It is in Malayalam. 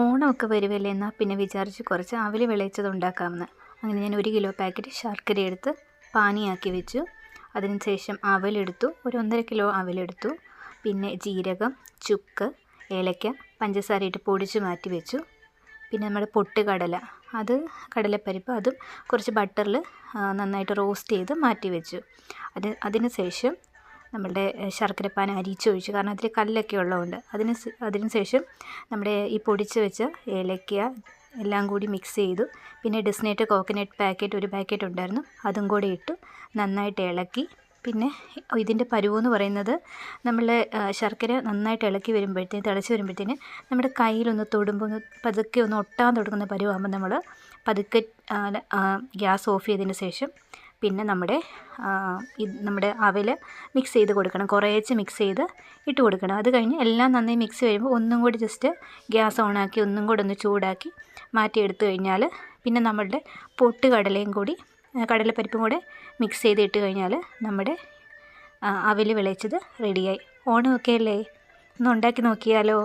ഓണമൊക്കെ വരുവല്ലേ എന്നാൽ പിന്നെ വിചാരിച്ച് കുറച്ച് അവൽ വിളയിച്ചത് ഉണ്ടാക്കാമെന്ന്. അങ്ങനെ ഞാൻ ഒരു കിലോ പാക്കറ്റ് ശർക്കര എടുത്ത് പാനിയാക്കി വെച്ചു. അതിന് ശേഷം അവലെടുത്തു ഒരു ഒന്നര കിലോ അവലെടുത്തു പിന്നെ ജീരകം ചുക്ക് ഏലക്ക പഞ്ചസാര ഇട്ട് പൊടിച്ച് മാറ്റി വെച്ചു. പിന്നെ നമ്മുടെ പൊട്ട് കടല. അത് കടലപ്പരിപ്പ് അതും കുറച്ച് ബട്ടറിൽ നന്നായിട്ട് റോസ്റ്റ് ചെയ്ത് മാറ്റി വെച്ചു. അത് അതിന് ശേഷം നമ്മളുടെ ശർക്കരപ്പാൻ അരിച്ചൊഴിച്ചു കാരണം അതിൽ കല്ലൊക്കെ ഉള്ളതുകൊണ്ട്. അതിന് അതിന് ശേഷം നമ്മുടെ ഈ പൊടിച്ച് വെച്ച ഏലക്ക എല്ലാം കൂടി മിക്സ് ചെയ്തു. പിന്നെ ഡിസ്നേറ്റ് കോക്കനട്ട് പാക്കറ്റ് ഒരു പാക്കറ്റ് ഉണ്ടായിരുന്നു. അതും കൂടി ഇട്ടു നന്നായിട്ട് ഇളക്കി. പിന്നെ ഇതിന്റെ പരുവെന്ന് പറയുന്നത് നമ്മൾ ശർക്കര നന്നായിട്ട് ഇളക്കി വരുമ്പോഴത്തേന് തിളച്ച് വരുമ്പോഴത്തേന് നമ്മുടെ കയ്യിലൊന്ന് തൊടുമ്പോൾ പതുക്കെ ഒന്ന് ഒട്ടാൻ തുടങ്ങുന്ന പരുവാകുമ്പോൾ നമ്മൾ പതുക്കെ ഗ്യാസ് ഓഫ് ചെയ്തതിന് ശേഷം പിന്നെ നമ്മുടെ നമ്മുടെ അവൽ മിക്സ് ചെയ്ത് കൊടുക്കണം. കുറേച്ച് മിക്സ് ചെയ്ത് ഇട്ട് കൊടുക്കണം. അത് കഴിഞ്ഞ് എല്ലാം നന്നായി മിക്സ് വരുമ്പോൾ ഒന്നും കൂടി ജസ്റ്റ് ഗ്യാസ് ഓണാക്കി ഒന്നും കൂടി ഒന്ന് ചൂടാക്കി മാറ്റി എടുത്തു കഴിഞ്ഞാൽ പിന്നെ നമ്മളുടെ പൊട്ട് കടലയും കൂടി കടലപ്പരിപ്പും കൂടെ മിക്സ് ചെയ്ത് ഇട്ട് കഴിഞ്ഞാൽ നമ്മുടെ അവൽ വിളയിച്ചത് റെഡിയായി ഓണമൊക്കെ അല്ലേ? ഒന്ന് ഉണ്ടാക്കി നോക്കിയാലോ?